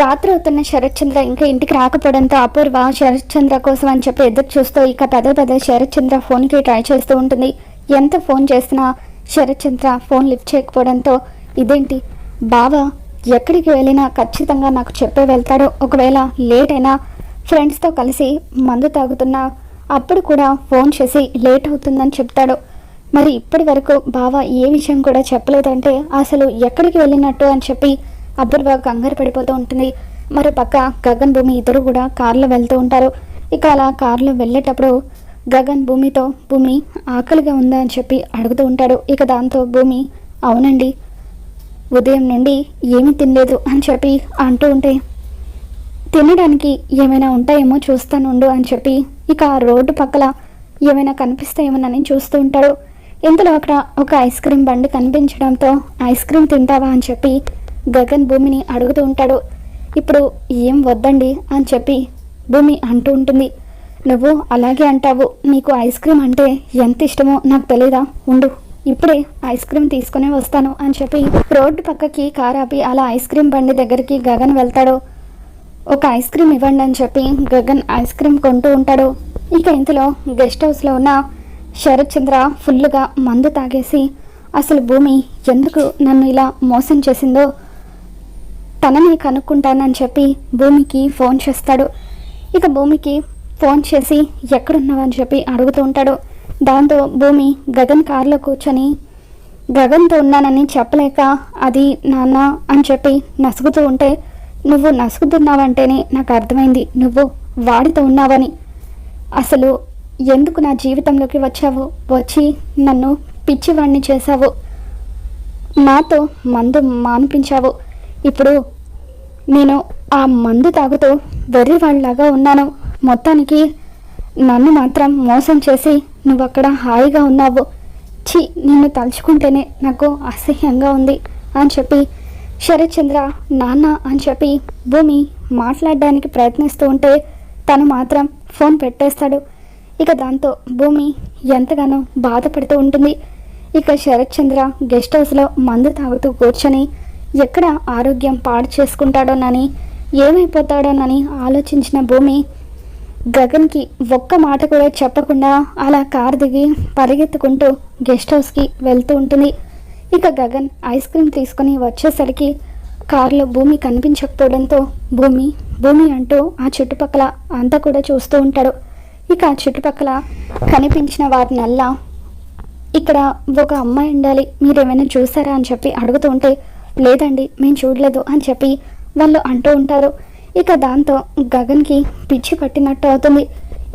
రాత్రి అవుతున్న శరత్చంద్ర ఇంకా ఇంటికి రాకపోవడంతో అపూర్వ శరత్చంద్ర కోసం అని చెప్పి ఎదురు చూస్తూ ఇక పదే పదే శరత్చంద్ర ఫోన్కి ట్రై చేస్తూ ఉంటుంది. ఎంత ఫోన్ చేసినా శరత్చంద్ర ఫోన్ లిఫ్ట్ చేయకపోవడంతో ఇదేంటి? బావ ఎక్కడికి వెళ్ళినా ఖచ్చితంగా నాకు చెప్పే వెళ్తాడు. ఒకవేళ లేట్ అయినా ఫ్రెండ్స్తో కలిసి మందు తాగుతున్నా అప్పుడు కూడా ఫోన్ చేసి లేట్ అవుతుందని చెప్తాడు. మరి ఇప్పటి వరకు బావ ఏ విషయం కూడా చెప్పలేదంటే అసలు ఎక్కడికి వెళ్ళినట్టు అని చెప్పి అపూర్వ కంగారు పడిపోతూ ఉంటుంది. మరో పక్క గగన్ భూమి ఇద్దరు కూడా కారులో వెళ్తూ ఉంటారు. ఇక అలా కారులో వెళ్ళేటప్పుడు గగన్ భూమితో భూమి ఆకలిగా ఉందా? అని చెప్పి అడుగుతూ ఉంటాడు. ఇక దాంతో భూమి అవునండి ఉదయం నుండి ఏమీ తినలేదు అని చెప్పి అంటూ ఉంటే తినడానికి ఏమైనా ఉంటాయేమో చూస్తానుండు అని చెప్పి ఇక ఆ రోడ్డు పక్కల ఏమైనా కనిపిస్తాయేమోనని చూస్తూ ఉంటాడు. ఇంతలో అక్కడ ఒక ఐస్ క్రీమ్ బండి కనిపించడంతో ఐస్ క్రీమ్ తింటావా? అని చెప్పి గగన్ భూమిని అడుగుతూ ఉంటాడు. ఇప్పుడు ఏం వద్దండి? అని చెప్పి భూమి అంటూ ఉంటుంది. నువ్వు అలాగే అంటావు. నీకు ఐస్ క్రీమ్ అంటే ఎంత ఇష్టమో నాకు తెలీదా? ఉండు. ఇప్పుడే ఐస్ క్రీమ్ తీసుకునే వస్తాను. అని చెప్పి రోడ్డు పక్కకి కార్ ఆపి అలా ఐస్ క్రీమ్ బండి దగ్గరికి గగన్ వెళ్తాడు. ఒక ఐస్ క్రీమ్ ఇవ్వండి అని చెప్పి గగన్ ఐస్ క్రీమ్ కొంటూ ఉంటాడు. ఇక ఇంతలో గెస్ట్ హౌస్లో ఉన్న శరత్ చంద్ర ఫుల్గా మందు తాగేసి అసలు భూమి ఎందుకు నన్ను ఇలా మోసం చేసిందో? తనని కనుక్కుంటానని చెప్పి భూమికి ఫోన్ చేస్తాడు. ఇక భూమికి ఫోన్ చేసి ఎక్కడున్నావని చెప్పి అడుగుతూ ఉంటాడు. దాంతో భూమి గగన్ కారులో కూర్చొని గగన్తో ఉన్నానని చెప్పలేక అది నాన్న అని చెప్పి నసుగుతూ ఉంటే నువ్వు నసుగుతున్నావంటేనే నాకు అర్థమైంది. నువ్వు వాడితో ఉన్నావని. అసలు ఎందుకు నా జీవితంలోకి వచ్చావు? వచ్చి నన్ను పిచ్చివాడిని చేశావు. నాతో మందు మానిపించావు. ఇప్పుడు నేను ఆ మందు తాగుతూ వెర్రి వాళ్ళలాగా ఉన్నాను. మొత్తానికి నన్ను మాత్రం మోసం చేసి నువ్వు అక్కడ హాయిగా ఉన్నావు. ఛీ నిన్ను తలుచుకుంటేనే నాకు అసహ్యంగా ఉంది అని చెప్పి శరత్చంద్ర నాన్న అని చెప్పి భూమి మాట్లాడడానికి ప్రయత్నిస్తూ ఉంటే తను మాత్రం ఫోన్ పెట్టేస్తాడు. ఇక దాంతో భూమి ఎంతగానో బాధపడుతూ ఉంటుంది. ఇక శరత్ చంద్ర గెస్ట్ హౌస్లో మందు తాగుతూ కూర్చొని ఎక్కడ ఆరోగ్యం పాడు చేసుకుంటాడోనని ఏమైపోతాడోనని ఆలోచించిన భూమి గగన్కి ఒక్క మాట కూడా చెప్పకుండా అలా కార్ దిగి పరిగెత్తుకుంటూ గెస్ట్ హౌస్కి వెళ్తూ ఉంటుంది. ఇక గగన్ ఐస్ క్రీమ్ తీసుకొని వచ్చేసరికి కారులో భూమి కనిపించకపోవడంతో భూమి భూమి అంటూ ఆ చుట్టుపక్కల అంతా కూడా చూస్తూ ఉంటాడు. ఇక ఆ చుట్టుపక్కల కనిపించిన వారినల్లా ఇక్కడ ఒక అమ్మాయి ఉండాలి మీరు ఏమైనా చూసారా? అని చెప్పి అడుగుతూ ఉంటే లేదండి మేము చూడలేదు అని చెప్పి వాళ్ళు అంటూ ఉంటారు. ఇక దాంతో గగన్కి పిచ్చి పట్టినట్టు అవుతుంది.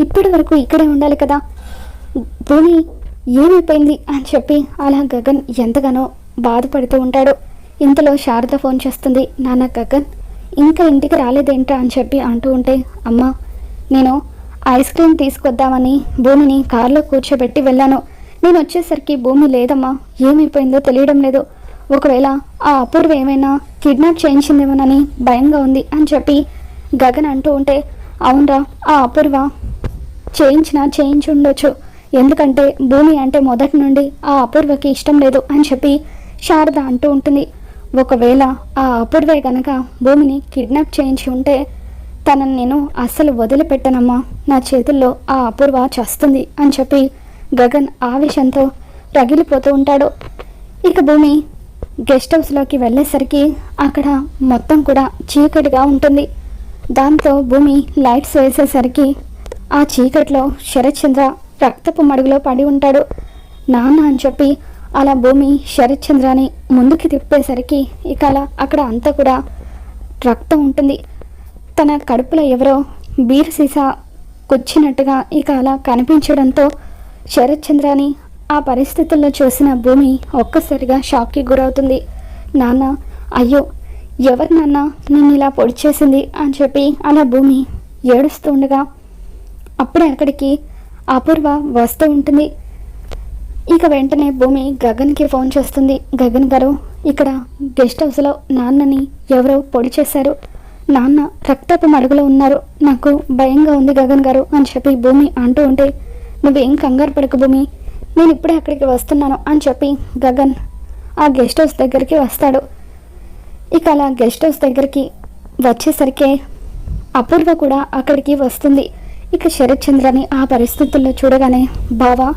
ఇప్పటి వరకు ఇక్కడే ఉండాలి కదా. భూమి ఏమైపోయింది అని చెప్పి అలా గగన్ ఎంతగానో బాధపడుతూ ఉంటాడు. ఇంతలో శారద ఫోన్ చేస్తుంది నాన్న గగన్ ఇంకా ఇంటికి రాలేదేంటా అని చెప్పి అంటూ ఉంటే అమ్మ నేను ఐస్ క్రీమ్ తీసుకొద్దామని భూమిని కారులో కూర్చోబెట్టి వెళ్ళాను. నేను వచ్చేసరికి భూమి లేదమ్మా ఏమైపోయిందో తెలియడం లేదు. ఒకవేళ ఆ అపూర్వ ఏమైనా కిడ్నాప్ చేయించిందేమోనని భయంగా ఉంది అని చెప్పి గగన్ అంటూ ఉంటే అవునరా ఆ అపూర్వ చేయించినా చేయించి ఉండొచ్చు ఎందుకంటే భూమి అంటే మొదటి నుండి ఆ అపూర్వకి ఇష్టం లేదు అని చెప్పి శారద అంటూ ఉంటుంది. ఒకవేళ ఆ అపూర్వే గనక భూమిని కిడ్నాప్ చేయించి ఉంటే తనని నేను అస్సలు వదిలిపెట్టనమ్మా. నా చేతుల్లో ఆ అపూర్వ చస్తుంది అని చెప్పి గగన్ ఆవేశంతో రగిలిపోతూ ఉంటాడు. ఇక భూమి గెస్ట్ హౌస్లోకి వెళ్ళేసరికి అక్కడ మొత్తం కూడా చీకటిగా ఉంటుంది. దాంతో భూమి లైట్స్ వేసేసరికి ఆ చీకట్లో శరత్చంద్ర రక్తపు మడుగులో పడి ఉంటాడు. నాన్న అని చెప్పి అలా భూమి శరత్చంద్రాని ముందుకి తిప్పేసరికి ఇక అలా అక్కడ అంతా కూడా రక్తం ఉంటుంది. తన కడుపులో ఎవరో బీర్ సీసా కూర్చున్నట్టుగా ఇక అలా కనిపించడంతో శరత్చంద్రాని ఆ పరిస్థితుల్లో చూసిన భూమి ఒక్కసారిగా షాక్కి గురవుతుంది. నాన్న అయ్యో ఎవరు నాన్న నిన్ను ఇలా పొడి చేసింది అని చెప్పి అలా భూమి ఏడుస్తూ ఉండగా అప్పుడే అక్కడికి అపూర్వ వస్తూ ఉంటుంది. ఇక వెంటనే భూమి గగన్కి ఫోన్ చేస్తుంది. గగన్ గారు ఇక్కడ గెస్ట్ హౌస్లో నాన్నని ఎవరో పొడి చేశారు. నాన్న రక్తపు మడుగులో ఉన్నారు. నాకు భయంగా ఉంది గగన్ గారు అని చెప్పి భూమి అంటూ ఉంటే నువ్వేం కంగారు పడకు భూమి. నేను ఇప్పుడే అక్కడికి వస్తున్నాను అని చెప్పి గగన్ ఆ గెస్ట్ హౌస్ దగ్గరికి వస్తాడు. ఇక అలా గెస్ట్ హౌస్ దగ్గరికి వచ్చేసరికి అపూర్వ కూడా అక్కడికి వస్తుంది. ఇక శరత్ చంద్రని ఆ పరిస్థితుల్లో చూడగానే బావా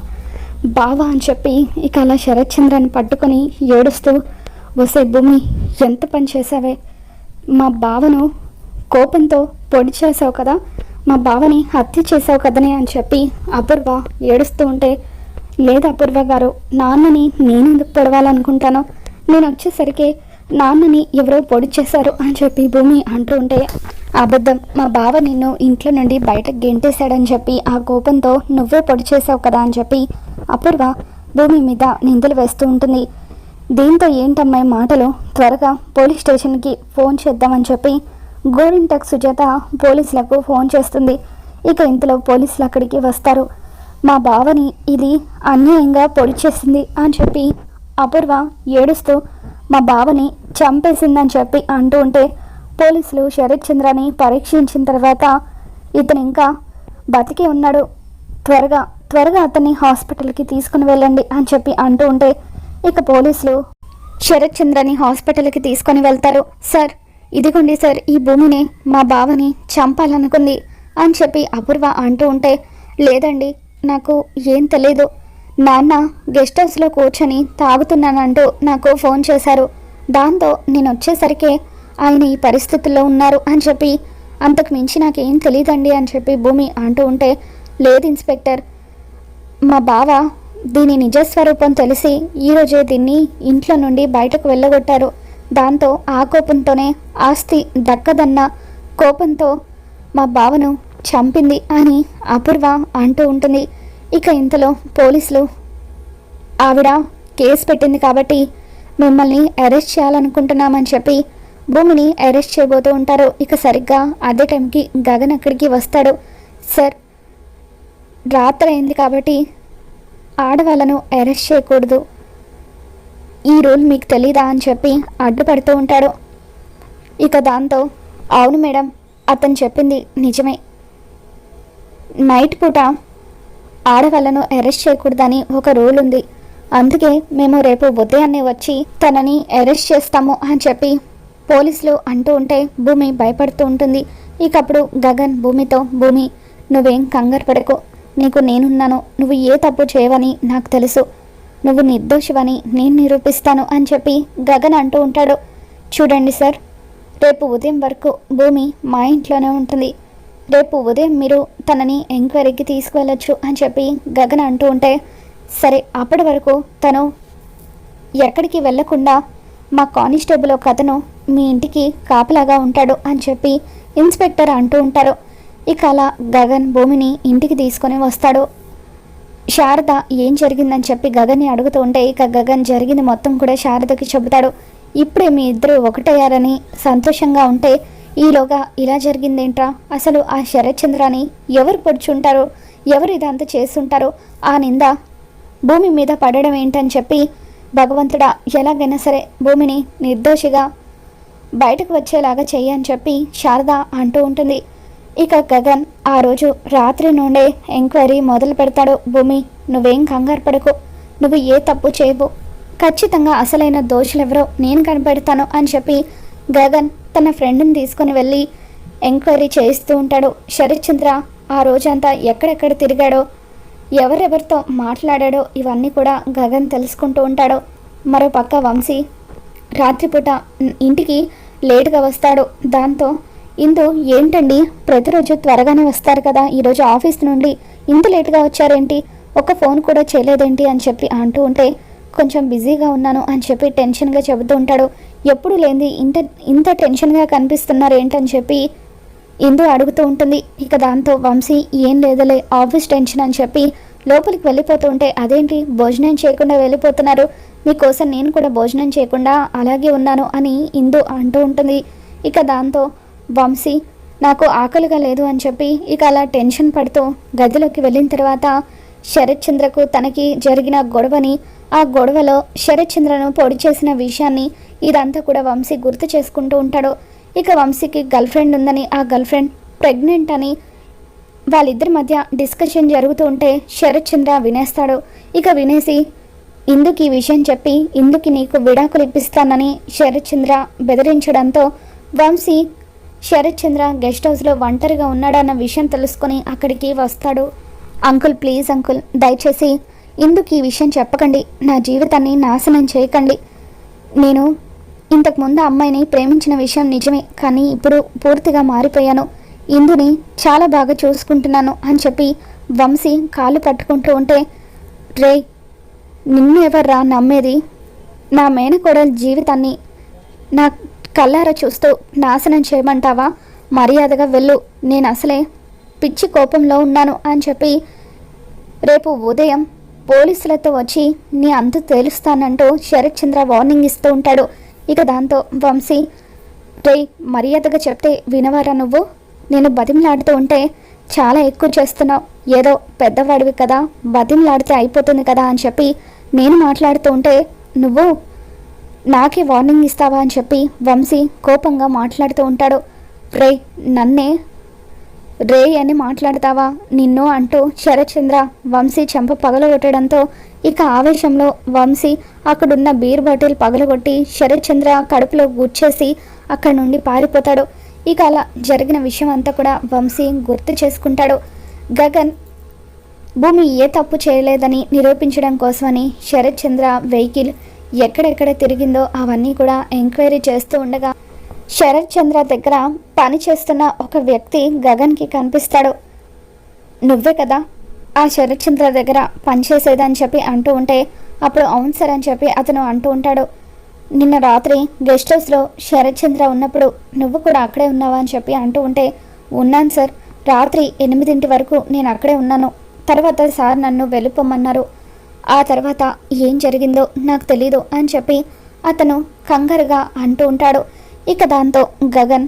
బావా అని చెప్పి ఇక అలా శరత్ చంద్రని పట్టుకొని ఏడుస్తూ వసే భూమి ఎంత పని చేసావే మా బావను కోపంతో పొడి చేసావు కదా? మా బావని హత్య చేసావు కదనే అని చెప్పి అపూర్వ ఏడుస్తూ ఉంటే లేదు అపూర్వ గారు నాన్నని నేను ఎందుకు పొడవాలనుకుంటాను? నేను వచ్చేసరికి నాన్నని ఎవరో పొడి చేశారు అని చెప్పి భూమి అంటూ ఉంటే అబద్ధం. మా బావ నిన్ను ఇంట్లో నుండి బయటకు గెంటేశాడని చెప్పి ఆ కోపంతో నువ్వే పొడి చేసావు కదా అని చెప్పి అపూర్వ భూమి మీద నిందలు వేస్తూ ఉంటుంది. దీంతో ఏంటమ్మాయి మాటలు? త్వరగా పోలీస్ స్టేషన్కి ఫోన్ చేద్దామని చెప్పి గోరింటక్ సుజాత పోలీసులకు ఫోన్ చేస్తుంది. ఇక ఇంతలో పోలీసులు అక్కడికి వస్తారు. మా బావని ఇది అన్యాయంగా పొడిచేసింది అని చెప్పి అపూర్వ ఏడుస్తూ మా బావని చంపేసిందని చెప్పి అంటూ ఉంటే పోలీసులు శరత్ చంద్రని పరీక్షించిన తర్వాత ఇతను ఇంకా బతికి ఉన్నాడు. త్వరగా త్వరగా అతన్ని హాస్పిటల్కి తీసుకుని వెళ్ళండి అని చెప్పి అంటూ ఉంటే ఇక పోలీసులు శరత్ చంద్రని హాస్పిటల్కి తీసుకొని వెళ్తారు. సార్ ఇదిగోండి సార్ ఈ భూమిని మా బావని చంపాలనుకుంది అని చెప్పి అపూర్వ అంటూ ఉంటే లేదండి నాకు ఏం తెలీదు. నాన్న గెస్ట్ హౌస్లో కూర్చొని తాగుతున్నానంటూ నాకు ఫోన్ చేశారు. దాంతో నేను వచ్చేసరికి ఆయన ఈ పరిస్థితుల్లో ఉన్నారు అని చెప్పి అంతకు మించి నాకేం తెలియదండి అని చెప్పి భూమి అంటూ ఉంటే లేదు ఇన్స్పెక్టర్. మా బావ దీని నిజస్వరూపం తెలిసి ఈరోజే దీన్ని ఇంట్లో నుండి బయటకు వెళ్ళగొట్టారు. దాంతో ఆ కోపంతోనే ఆస్తి దక్కదన్న కోపంతో మా బావను చంపింది అని అపూర్వ అంటూ ఉంటుంది. ఇక ఇంతలో పోలీసులు ఆవిడ కేసు పెట్టింది కాబట్టి మిమ్మల్ని అరెస్ట్ చేయాలనుకుంటున్నామని చెప్పి భూమిని అరెస్ట్ చేయబోతూ ఉంటారు. ఇక సరిగ్గా అదే టైంకి గగన్ అక్కడికి వస్తాడు. సార్ రాత్రి అయింది కాబట్టి ఆడవాళ్ళను అరెస్ట్ చేయకూడదు. ఈ రూల్ మీకు తెలీదా? అని చెప్పి అడ్డుపడుతూ ఉంటాడు. ఇక దాంతో అవును మేడం అతను చెప్పింది నిజమే. నైట్ పూట ఆడవాళ్ళను అరెస్ట్ చేయకూడదని ఒక రూల్ ఉంది. అందుకే మేము రేపు ఉదయాన్నే వచ్చి తనని అరెస్ట్ చేస్తాము అని చెప్పి పోలీసులు అంటూ ఉంటే భూమి భయపడుతూ ఉంటుంది. ఇకప్పుడు గగన్ భూమితో భూమి నువ్వేం కంగారు పడకు. నీకు నేనున్నాను. నువ్వు ఏ తప్పు చేయవని నాకు తెలుసు. నువ్వు నిర్దోషివని నేను నిరూపిస్తాను అని చెప్పి గగన్ అంటూ ఉంటాడు. చూడండి సార్ రేపు ఉదయం వరకు భూమి మా ఇంట్లోనే ఉంటుంది. రేపు ఉదయం మీరు తనని ఎంక్వైరీకి తీసుకువెళ్ళొచ్చు అని చెప్పి గగన్ అంటూ ఉంటే సరే అప్పటి వరకు తను ఎక్కడికి వెళ్ళకుండా మా కానిస్టేబుల్ ఒక అతను మీ ఇంటికి కాపలాగా ఉంటాడు అని చెప్పి ఇన్స్పెక్టర్ అంటూ ఉంటారు. ఇక అలా గగన్ భూమిని ఇంటికి తీసుకొని వస్తాడు. శారద ఏం జరిగిందని చెప్పి గగన్ని అడుగుతూ ఉంటే ఇక గగన్ జరిగింది మొత్తం కూడా శారదకి చెబుతాడు. ఇప్పుడే మీ ఇద్దరు ఒకటయ్యారని సంతోషంగా ఉంటే ఈలోగా ఇలా జరిగిందేంట్రా? అసలు ఆ శరత్చంద్రాని ఎవరు పొడుచుంటారో ఎవరు ఇదంతా చేస్తుంటారో ఆ నింద భూమి మీద పడడం ఏంటని చెప్పి భగవంతుడా ఎలాగైనా సరే భూమిని నిర్దోషిగా బయటకు వచ్చేలాగా చెయ్యని చెప్పి శారద అంటూ ఉంటుంది. ఇక గగన్ ఆ రోజు రాత్రి నుండే ఎంక్వైరీ మొదలు పెడతాడు. భూమి నువ్వేం కంగారు పడకు. నువ్వు ఏ తప్పు చేయవు ఖచ్చితంగా అసలైన దోషులెవరో నేను కనిపెడతాను అని చెప్పి గగన్ తన ఫ్రెండ్ని తీసుకొని వెళ్ళి ఎంక్వైరీ చేయిస్తూ ఉంటాడు. శరత్చంద్ర ఆ రోజంతా ఎక్కడెక్కడ తిరిగాడో ఎవరెవరితో మాట్లాడాడో ఇవన్నీ కూడా గగన్ తెలుసుకుంటూ ఉంటాడు. మరో పక్క వంశీ రాత్రిపూట ఇంటికి లేటుగా వస్తాడు. దాంతో ఇందు ఏంటండి? ప్రతిరోజు త్వరగానే వస్తారు కదా. ఈరోజు ఆఫీస్ నుండి ఇంత లేటుగా వచ్చారేంటి? ఒక ఫోన్ కూడా చేయలేదేంటి? అని చెప్పి అంటూ ఉంటే కొంచెం బిజీగా ఉన్నాను అని చెప్పి టెన్షన్గా చెబుతూ ఉంటాడు. ఎప్పుడు లేనిది ఇంత ఇంత టెన్షన్గా కనిపిస్తున్నారు ఏంటని చెప్పి ఇందు అడుగుతూ ఉంటుంది. ఇక దాంతో వంశీ ఏం లేదులే ఆఫీస్ టెన్షన్ అని చెప్పి లోపలికి వెళ్ళిపోతూ ఉంటే అదేంటి భోజనం చేయకుండా వెళ్ళిపోతున్నారు? మీకోసం నేను కూడా భోజనం చేయకుండా అలాగే ఉన్నాను అని ఇందు అంటూ ఉంటుంది. ఇక దాంతో వంశీ నాకు ఆకలిగా లేదు అని చెప్పి ఇక అలా టెన్షన్ పడుతూ గదిలోకి వెళ్ళిన తర్వాత శరత్ చంద్రకు తనకి జరిగిన గొడవని ఆ గొడవలో శరత్ చంద్రను పొడి చేసిన విషయాన్ని ఇదంతా కూడా వంశీ గుర్తు చేసుకుంటూ ఉంటాడు. ఇక వంశీకి గర్ల్ ఫ్రెండ్ ఉందని ఆ గర్ల్ ఫ్రెండ్ ప్రెగ్నెంట్ అని వాళ్ళిద్దరి మధ్య డిస్కషన్ జరుగుతూ ఉంటే శరత్ చంద్ర వినేస్తాడు. ఇక వినేసి ఇందుకు ఈ విషయం చెప్పి ఇందుకు నీకు విడాకులు ఇప్పిస్తానని శరత్ చంద్ర బెదిరించడంతో వంశీ శరత్ చంద్ర గెస్ట్ హౌస్లో ఒంటరిగా ఉన్నాడన్న విషయం తెలుసుకొని అక్కడికి వస్తాడు. అంకుల్ ప్లీజ్ అంకుల్ దయచేసి ఇందుకు ఈ విషయం చెప్పకండి. నా జీవితాన్ని నాశనం చేయకండి. నేను ఇంతకుముందు అమ్మాయిని ప్రేమించిన విషయం నిజమే కానీ ఇప్పుడు పూర్తిగా మారిపోయాను. ఇందుని చాలా బాగా చూసుకుంటున్నాను అని చెప్పి వంశీ కాళ్ళు పట్టుకుంటూ ఉంటే రే నిన్ను ఎవర్రా నమ్మేది? నా మేనకోడల జీవితాన్ని నా కళ్ళారా చూస్తూ నాశనం చేయమంటావా? మర్యాదగా వెళ్ళు నేను అసలే పిచ్చి కోపంలో ఉన్నాను అని చెప్పి రేపు ఉదయం పోలీసులతో వచ్చి నీ అంతు తేలుస్తానంటూ శరత్ చంద్ర వార్నింగ్ ఇస్తూ ఉంటాడు. ఇక దాంతో వంశీ రే మర్యాదగా చెప్తే వినవారా నువ్వు? నేను బతిమలాడుతూ ఉంటే చాలా ఎక్కువ చేస్తున్నావు. ఏదో పెద్దవాడివి కదా బతిమలాడితే అయిపోతుంది కదా అని చెప్పి నేను మాట్లాడుతూ ఉంటే నువ్వు నాకే వార్నింగ్ ఇస్తావా? అని చెప్పి వంశీ కోపంగా మాట్లాడుతూ ఉంటాడు. రే నన్నే రే అని మాట్లాడతావా? నిన్ను అంటూ శరత్చంద్ర వంశీ చెంప పగలగొట్టడంతో ఇక ఆవేశంలో వంశీ అక్కడున్న బీర్ బాటిల్ పగలగొట్టి శరత్చంద్ర కడుపులో గుచ్చేసి అక్కడి నుండి పారిపోతాడు. ఇక అలా జరిగిన విషయం అంతా కూడా వంశీ గుర్తు చేసుకుంటాడు. గగన్ భూమి ఏ తప్పు చేయలేదని నిరూపించడం కోసమని శరత్ చంద్ర వెహికల్ ఎక్కడెక్కడ తిరిగిందో అవన్నీ కూడా ఎంక్వైరీ చేస్తూ ఉండగా శరత్ చంద్ర దగ్గర పని చేస్తున్న ఒక వ్యక్తి గగన్కి కనిపిస్తాడు. నువ్వే కదా? ఆ శరత్ చంద్ర దగ్గర పనిచేసేదని చెప్పి అంటూ ఉంటే అప్పుడు అవును సార్ అని చెప్పి అతను అంటూ ఉంటాడు. నిన్న రాత్రి గెస్ట్ హౌస్లో శరత్ చంద్ర ఉన్నప్పుడు నువ్వు కూడా అక్కడే ఉన్నావా అని చెప్పి అంటూ ఉంటే ఉన్నాను సార్. రాత్రి ఎనిమిదింటి వరకు నేను అక్కడే ఉన్నాను. తర్వాత సార్ నన్ను వెళ్ళిపోమన్నారు. ఆ తర్వాత ఏం జరిగిందో నాకు తెలీదు అని చెప్పి అతను కంగారుగా అంటూ ఉంటాడు. ఇక దాంతో గగన్.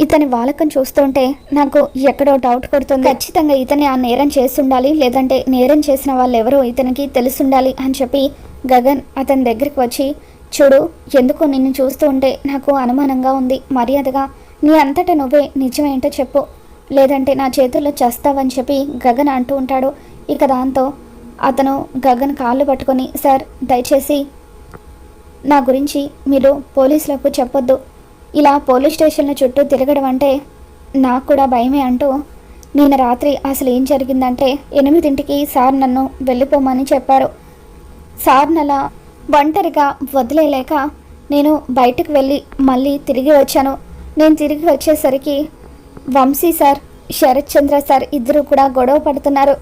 ఇతని వాలకం చూస్తుంటే నాకు ఎక్కడో డౌట్ కొడుతుంది. ఖచ్చితంగా ఇతని ఆ నేరం చేస్తుండాలి లేదంటే నేరం చేసిన వాళ్ళు ఎవరో ఇతనికి తెలుసుండాలి అని చెప్పి గగన్ అతని దగ్గరికి వచ్చి చూడు ఎందుకో నిన్ను చూస్తూ ఉంటే నాకు అనుమానంగా ఉంది. మర్యాదగా నీ అంతటా నువ్వే నిజమేంటో చెప్పు. లేదంటే నా చేతుల్లో చేస్తావని చెప్పి గగన్ అంటూ ఉంటాడు. ఇక దాంతో అతను గగన్ కాళ్ళు పట్టుకొని సార్ దయచేసి నా గురించి మీరు పోలీసులకు చెప్పొద్దు. ఇలా పోలీస్ స్టేషన్ల చుట్టూ తిరగడం అంటే నాకు కూడా భయమే అంటూ నిన్న రాత్రి అసలు ఏం జరిగిందంటే ఎనిమిదింటికి సార్ నన్ను వెళ్ళిపోమని చెప్పారు. సార్ నలా ఒంటరిగా వదిలేలేక నేను బయటకు వెళ్ళి మళ్ళీ తిరిగి వచ్చాను. నేను తిరిగి వచ్చేసరికి వంశీ సార్ శరత్ చంద్ర సార్ ఇద్దరు కూడా గొడవ పడుతున్నారు.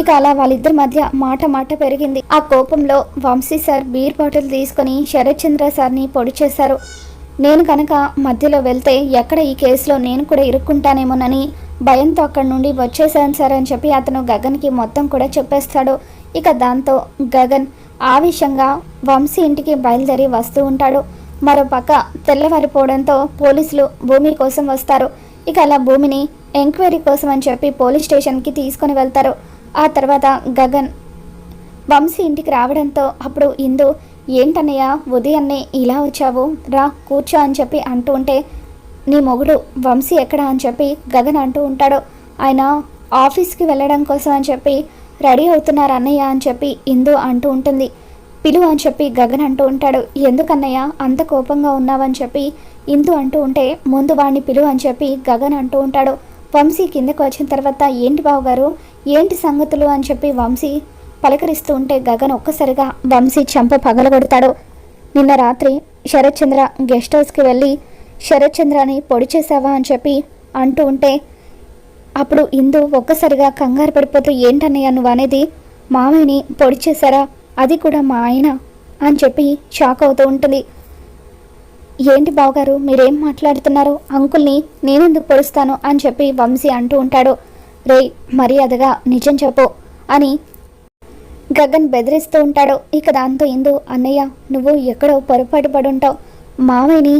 ఇక అలా వాళ్ళిద్దరి మధ్య మాట మాట పెరిగింది. ఆ కోపంలో వంశీ సార్ బీర్ బాటిల్ తీసుకొని శరత్చంద్ర సార్ని పొడి చేశారు. నేను కనుక మధ్యలో వెళ్తే ఎక్కడ ఈ కేసులో నేను కూడా ఇరుక్కుంటానేమోనని భయంతో అక్కడి నుండి వచ్చేసాను సార్ అని చెప్పి అతను గగన్కి మొత్తం కూడా చెప్పేస్తాడు. ఇక దాంతో గగన్ ఆవేశంగా వంశీ ఇంటికి బయలుదేరి వస్తూ ఉంటాడు. మరోపక్క తెల్లవారిపోవడంతో పోలీసులు భూమి కోసం వస్తారు. ఇక అలా భూమిని ఎంక్వైరీ కోసం అని చెప్పి పోలీస్ స్టేషన్కి తీసుకొని వెళ్తారు. ఆ తర్వాత గగన్ వంశీ ఇంటికి రావడంతో అప్పుడు ఇందు ఏంటన్నయ్య ఉదయాన్నే ఇలా వచ్చావు? రా కూర్చో అని చెప్పి అంటూ ఉంటే నీ మొగుడు వంశీ ఎక్కడ? అని చెప్పి గగన్ అంటూ ఉంటాడు. ఆయన ఆఫీస్కి వెళ్ళడం కోసం అని చెప్పి రెడీ అవుతున్నారు అన్నయ్య అని చెప్పి ఇందు అంటూ ఉంటుంది. పిలు అని చెప్పి గగన్ అంటూ ఉంటాడు. ఎందుకన్నయ్య అంత కోపంగా ఉన్నావని చెప్పి ఇందు అంటూ ఉంటే ముందు వాడిని పిలు అని చెప్పి గగన్ అంటూ ఉంటాడు. వంశీ కిందకు వచ్చిన తర్వాత ఏంటి బావగారు? ఏంటి సంగతులు? అని చెప్పి వంశీ పలకరిస్తూ ఉంటే గగన్ ఒక్కసారిగా వంశీ చంప పగలగొడతాడు. నిన్న రాత్రి శరత్చంద్ర గెస్ట్ హౌస్కి వెళ్ళి శరత్చంద్రని పొడి చేసావా? అని చెప్పి అంటూ ఉంటే అప్పుడు ఇందు ఒక్కసారిగా కంగారు పడిపోతూ ఏంటన్నయ్య నువ్వు అనేది? మామయ్యని పొడి చేశారా? అది కూడా మా ఆయన? అని చెప్పి షాక్ అవుతూ ఉంటుంది. ఏంటి బావగారు మీరేం మాట్లాడుతున్నారు? అంకుల్ని నేనెందుకు పొడుస్తాను? అని చెప్పి వంశీ అంటూ ఉంటాడు. రే మర్యాదగా నిజం చెప్పు అని గగన్ బెదిరిస్తూ ఉంటాడు. ఇక దాంతో ఇందు అన్నయ్య నువ్వు ఎక్కడో పొరపాటు పడుంటావు. మామయ్యని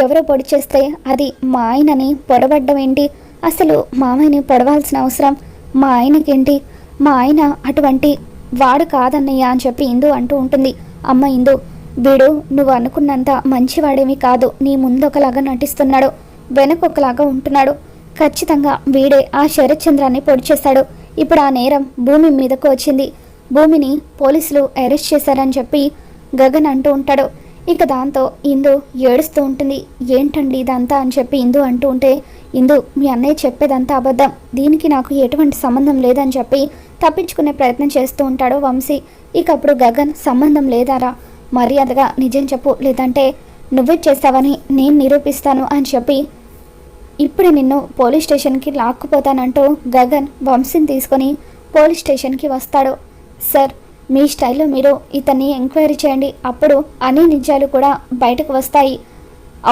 ఎవరో పొడి చేస్తే అది మా ఆయనని పొడబడ్డం ఏంటి? అసలు మామయ్యని పొడవాల్సిన అవసరం మా ఆయనకేంటి? మా ఆయన అటువంటి వాడు కాదన్నయ్య అని చెప్పి ఇందు అంటూ ఉంటుంది. అమ్మ ఇందు వీడు నువ్వు అనుకున్నంత మంచివాడేమి కాదు. నీ ముందు ఒకలాగా నటిస్తున్నాడు. వెనక ఒకలాగా ఉంటున్నాడు. ఖచ్చితంగా వీడే ఆ శరత్చంద్రాన్ని పొడి చేశాడు ఇప్పుడు ఆ నేరం భూమి మీదకు వచ్చింది. భూమిని పోలీసులు అరెస్ట్ చేశారని చెప్పి గగన్ అంటూ ఉంటాడు. ఇక దాంతో ఇందు ఏడుస్తూ ఉంటుంది. ఏంటండి ఇదంతా అని చెప్పి ఇందు అంటూ ఉంటే ఇందు మీ అన్నయ్య చెప్పేదంతా అబద్ధం. దీనికి నాకు ఎటువంటి సంబంధం లేదని చెప్పి తప్పించుకునే ప్రయత్నం చేస్తూ ఉంటాడు వంశీ. ఇక అప్పుడు గగన్ సంబంధం లేదారా? మర్యాదగా నిజం చెప్పు లేదంటే నువ్వే చేస్తావని నేను నిరూపిస్తాను అని చెప్పి ఇప్పుడు నిన్ను పోలీస్ స్టేషన్కి లాక్కుపోతానంటూ గగన్ వంశీని తీసుకొని పోలీస్ స్టేషన్కి వస్తాడు. సార్ మీ స్టైల్లో మీరు ఇతన్ని ఎంక్వైరీ చేయండి. అప్పుడు అన్ని నిజాలు కూడా బయటకు వస్తాయి.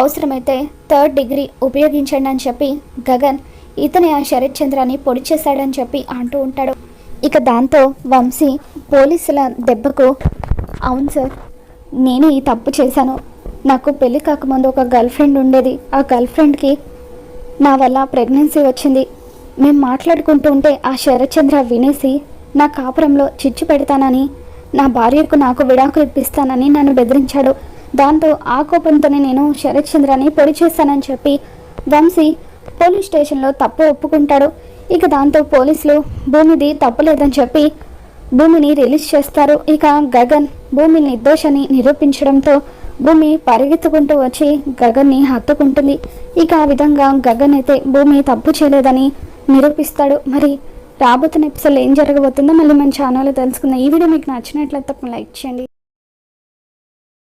అవసరమైతే థర్డ్ డిగ్రీ ఉపయోగించండి అని చెప్పి గగన్ ఇతని ఆ శరత్ చంద్రాన్ని పొడి చేశాడని చెప్పి అంటూ ఉంటాడు. ఇక దాంతో వంశీ పోలీసుల దెబ్బకు అవును సార్ నేనే ఈ తప్పు చేశాను. నాకు పెళ్ళి కాకముందు ఒక గర్ల్ ఫ్రెండ్ ఉండేది. ఆ గర్ల్ ఫ్రెండ్కి నా వల్ల ప్రెగ్నెన్సీ వచ్చింది. మేము మాట్లాడుకుంటూ ఉంటే ఆ శరత్చంద్ర వినేసి నా కాపురంలో చిచ్చు పెడతానని నా భార్యకు నాకు విడాకులు ఇప్పిస్తానని నన్ను బెదిరించాడు. దాంతో ఆ కోపంతోనే నేను శరత్చంద్రని పొడి చేస్తానని చెప్పి వంశీ పోలీస్ స్టేషన్లో తప్పు ఒప్పుకుంటాడు. ఇక దాంతో పోలీసులు భూమిది తప్పు లేదని చెప్పి భూమిని రిలీజ్ చేస్తారు. ఇక గగన్ భూమి నిర్దోషని నిరూపించడంతో భూమి పరిగెత్తుకుంటూ వచ్చి గగన్ని హత్తుకుంటుంది. ఇక ఆ విధంగా గగన్ అయితే భూమి తప్పు చేయలేదని నిరూపిస్తాడు. మరి రాబోతున్న ఎపిసోడ్ ఏం జరగబోతుందో మళ్ళీ మన ఛానల్లో తెలుసుకుందాం. ఈ వీడియో మీకు నచ్చినట్లయితే తప్పకుండా లైక్ చేయండి.